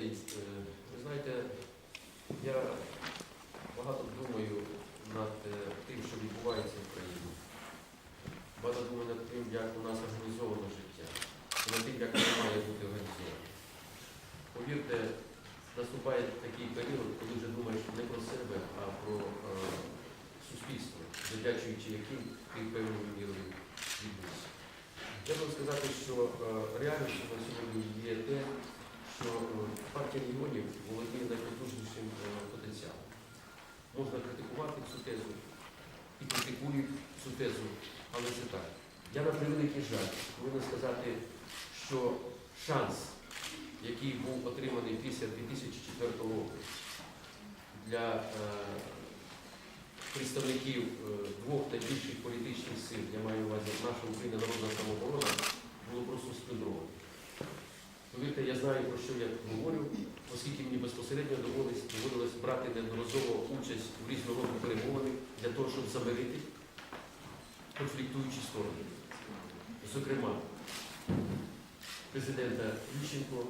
Геннадій, е, ви знаєте, я багато думаю над е, тим, що відбувається в країні. Багато думаю над тим, як у нас організовано життя, над тим, як воно має бути організовано. Повірте, наступає такий період, коли вже думаєш не про себе, а про е, суспільство, завдячуючи яким ти певною мірою відбувся. Я можу сказати, що е, реальністю на сьогодні є те, що е, партія регіонів володіє найпотужнішим е, потенціалом. Можна критикувати цю тезу і критикують цю тезу, але це так. Я на превеликий жаль повинен сказати, що шанс, який був отриманий після 2004 року для е, представників двох найбільших політичних сил, я маю увазі наша Україна Народна самооборона, було просто сплюндровано. Повірте, я знаю, про що я говорю, оскільки мені безпосередньо доводилось, доводилось брати неодноразово участь у різнородних перемовинах для того, щоб замирити конфліктуючі сторони. Зокрема, президента Ющенко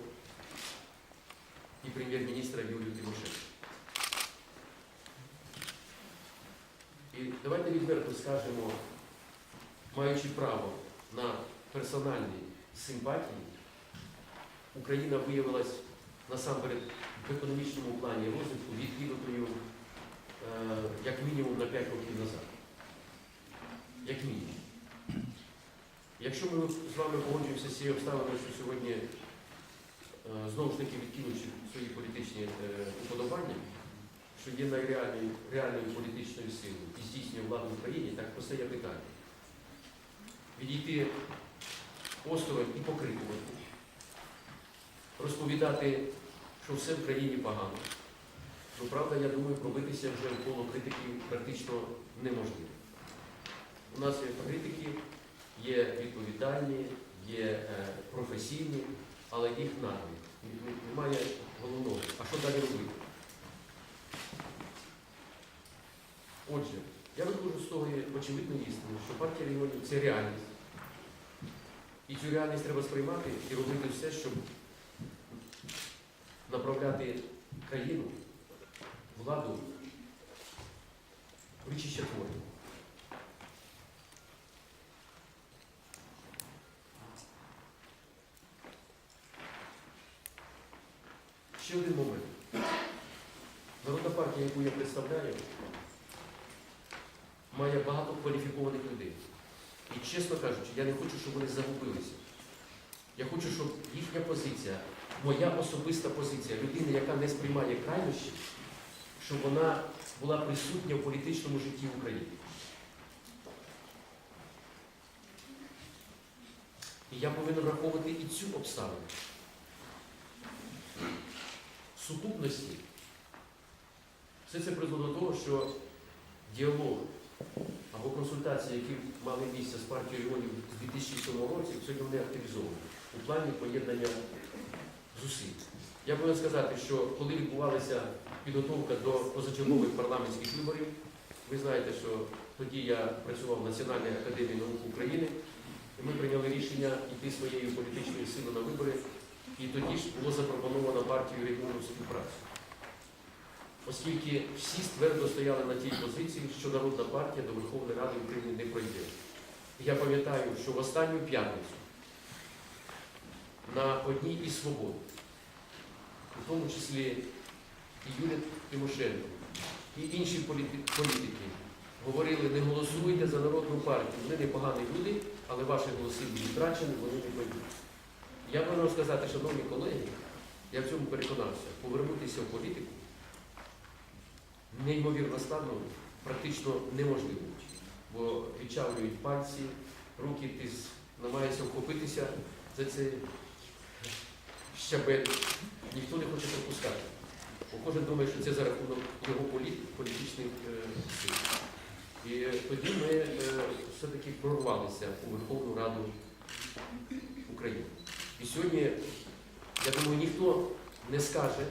і прем'єр-міністра Юлію Тимошенко. І давайте відверто скажемо, маючи право на персональні симпатії, Україна виявилась насамперед в економічному плані розвитку відкинутою е, як мінімум на 5 років назад. Як мінімум. Якщо ми з вами погоджуємося з цією обставиною, що сьогодні е, знову ж таки відкинувши свої політичні е, уподобання, що є найреальною реальною політичною силою і здійснює владу в Україні, так про це є питання. Відійти осторонь і покрикувати, розповідати, що все в країні погано. Ну, правда, я думаю, пробитися вже в коло критиків практично неможливо. У нас є критики, є відповідальні, є е, професійні, але їх наглі. Немає головного. А що далі робити? Отже, я виходжу з того очевидної істини, що партія регіонів це реальність. І цю реальність треба сприймати і робити все, щоб направляти країну, владу в вичищатворення. Ще один момент. Народна партія, яку я представляю, має багато кваліфікованих людей. І чесно кажучи, я не хочу, щоб вони загубилися. Я хочу, щоб їхня позиція, моя особиста позиція, людини, яка не сприймає крайнощі, щоб вона була присутня в політичному житті України. І я повинен враховувати і цю обставину. Сукупності все це призвело до того, що діалог або консультації, які мали місце з партією регіонів з 2007 році, сьогодні вони активізовані у плані поєднання зусиль. Я повинен сказати, що коли відбувалася підготовка до позачергових парламентських виборів, ви знаєте, що тоді я працював в Національній академії наук України, і ми прийняли рішення йти своєю політичною силою на вибори, і тоді ж було запропоновано партію регіону співпрацю. Оскільки всі твердо стояли на тій позиції, що Народна партія до Верховної Ради України не пройде. Я пам'ятаю, що в останню п'ятницю на одній із свобод, у тому числі і Юлія Тимошенко, і інші політики говорили, не голосуйте за народну партію. Вони непогані люди, але ваші голоси будуть втрачені, вони не пойдуть. Я можу сказати, шановні колеги, я в цьому переконався, повернутися в політику неймовірно складно, практично неможливо, бо відчавлюють пальці, руки ти намагаєшся вхопитися за цей щабель. Ніхто не хоче пропускати. Бо кожен думає, що це за рахунок його полі- політичних е, сил. І е, тоді ми е, все-таки прорвалися у Верховну Раду України. І сьогодні, я думаю, ніхто не скаже,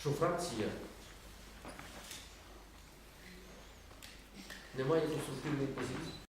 що фракція немає конструктивної позиції.